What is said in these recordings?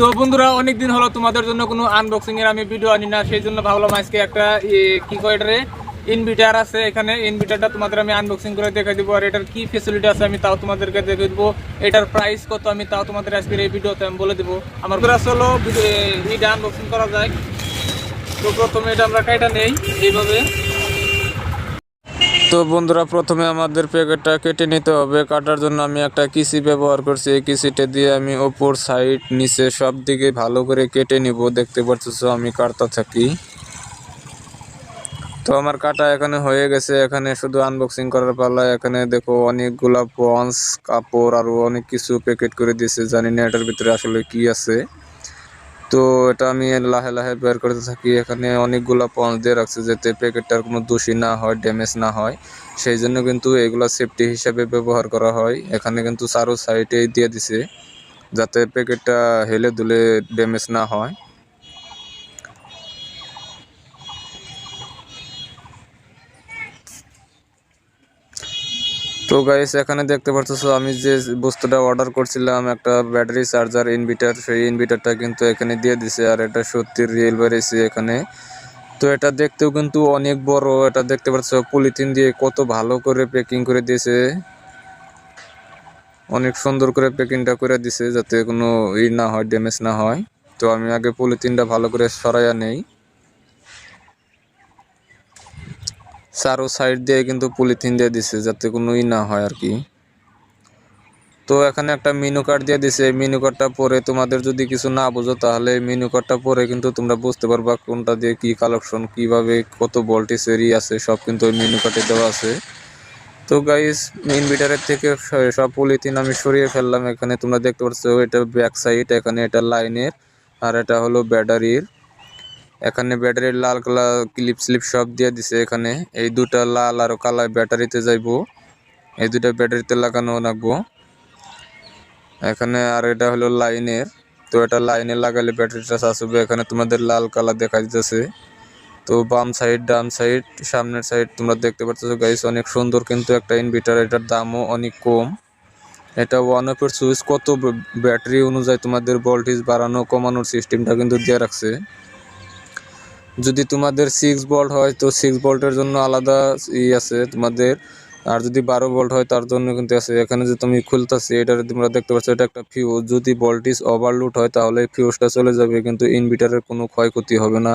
তো বন্ধুরা, অনেকদিন হলো তোমাদের জন্য কোনো আনবক্সিং এর আমি ভিডিও আনি না, সেই জন্য ভাবলাম আজকে একটা কি কয় এটারে? ইনভিটার আছে এখানে ইনভিটারটা তোমাদের আমি আনবক্সিং করে দেখে দিব, আর এটার কি ফেসিলিটি আছে আমি তাও তোমাদেরকে দেখে দিব, এটার প্রাইস কত আমি তাও তোমাদের আজকের এই ভিডিওতে আমি বলে দিব। আমার চলো এটা আনবক্সিং করা যায়। তো প্রথমে এটা আমরা কাইটা নেই, এইভাবে। তো বন্ধুরা, প্রথমে আমাদের প্যাকেটটা কেটে নিতে হবে। কাটার জন্য আমি একটা কিসি ব্যবহার করছি। এই কিসিটা দিয়ে আমি ওপর সাইড, নিচে সব দিকে ভালো করে কেটে নিব। দেখতে পাচ্ছ আমি কাটতে থাকি। তো আমার কাটা এখানে হয়ে গেছে। এখানে শুধু আনবক্সিং করার পালা। এখানে দেখো, অনেকগুলা পন্স, কাপড়, আরও অনেক কিছু প্যাকেট করে দিয়েছে। জানি না এটার ভিতরে আসলে কি আছে। তো এটা আমি লাহে লাহে বের করতে থাকি। এখানে অনেকগুলো পঞ্চ দিয়ে রাখছে যাতে প্যাকেটটার কোনো দোষী না হয়, ড্যামেজ না হয়। সেই জন্য কিন্তু এগুলো সেফটি হিসাবে ব্যবহার করা হয়। এখানে কিন্তু চারো সাইডে দিয়ে দিছে, যাতে প্যাকেটটা হেলে দুলে ড্যামেজ না হয়। তো গাইস এখানে দেখতে পাচ্ছ আমি যে বস্তুটা অর্ডার করছিলাম, একটা ব্যাটারি চার্জার ইনভার্টার সেই ইনভার্টারটা কিন্তু এখানে দিয়ে দিছে, আর এটা সত্যি রিয়েল বেরিয়েছে এখানে। তো এটা দেখতেও কিন্তু অনেক বড়, এটা দেখতে পাচ্ছ পলিথিন দিয়ে কত ভালো করে প্যাকিং করে দিয়েছে। অনেক সুন্দর করে প্যাকিংটা করে দিছে, যাতে কোনো ই না হয় ড্যামেজ না হয়। তো আমি আগে পলিথিনটা ভালো করে সরাইয়া নেই। চারো সাইড দিয়ে কিন্তু পলিথিন দিয়ে দিছে, যাতে কোনো ই না হয় আর কি। তো এখানে একটা মেনু কার্ড দিয়ে দিছে মেনু কার্ডটা পরে তোমাদের যদি কিছু না বোঝো, তাহলে মেনু কার্ডটা পরে কিন্তু তোমরা বুঝতে পারবা কোনটা দিয়ে কি কালেকশন কীভাবে কত ভোল্টেজেরই আছে, সব কিন্তু ওই মেনু কার্ডে দেওয়া আছে। তো গাইস ইনভার্টারের থেকে সব পলিথিন আমি সরিয়ে ফেললাম, এখানে তোমরা দেখতে পাচ্ছ এটা ব্যাক সাইড এখানে এটা লাইনের আর এটা হলো ব্যাটারির এখানে ব্যাটারির লাল কালার ক্লিপ স্লিপ সব দিয়ে দিছে এখানে। এই দুটা লাল আর কালা ব্যাটারিতে যাইবো। এই দুটা ব্যাটারিতে লাগানো রাখব। এখানে আর এটা হলো লাইনের। তো এটা লাইনে লাগালে ব্যাটারিটা চার্জ হবে। এখানে তোমাদের লাল কালার দেখা যাচ্ছে তো বাম সাইড ডান সাইড সামনের সাইড তোমরা দেখতে পাচ্ছ গাইস অনেক সুন্দর কিন্তু একটা ইনভার্টার এটার দামও অনেক কম। এটা ওয়ান অফের সুইচ কত ব্যাটারি অনুযায়ী তোমাদের ভোল্টেজ বাড়ানো, কমানোর সিস্টেমটা কিন্তু দিয়ে রাখছে। যদি তোমাদের সিক্স ভোল্ট হয়, তো সিক্স ভোল্টের জন্য আলাদা ই আছে তোমাদের। আর যদি বারো ভোল্ট হয়, তার জন্য কিন্তু আছে। এখানে যে তুমি খুলতেছি, এটা তোমরা দেখতে পাচ্ছ, এটা একটা ফিউজ যদি ভোল্টেজ ওভারলোড হয়, তাহলে ফিউজটা চলে যাবে, কিন্তু ইনভার্টারের কোনো ক্ষয়ক্ষতি হবে না।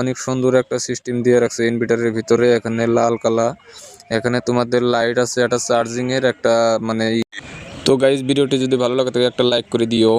অনেক সুন্দর একটা সিস্টেম দিয়ে রাখছে ইনভার্টারের ভিতরে, এখানে লাল কালা। এখানে তোমাদের লাইট আছে, একটা চার্জিংয়ের একটা মানে তো গাইজ ভিডিওটি যদি ভালো লাগে, তাহলে একটা লাইক করে দিও।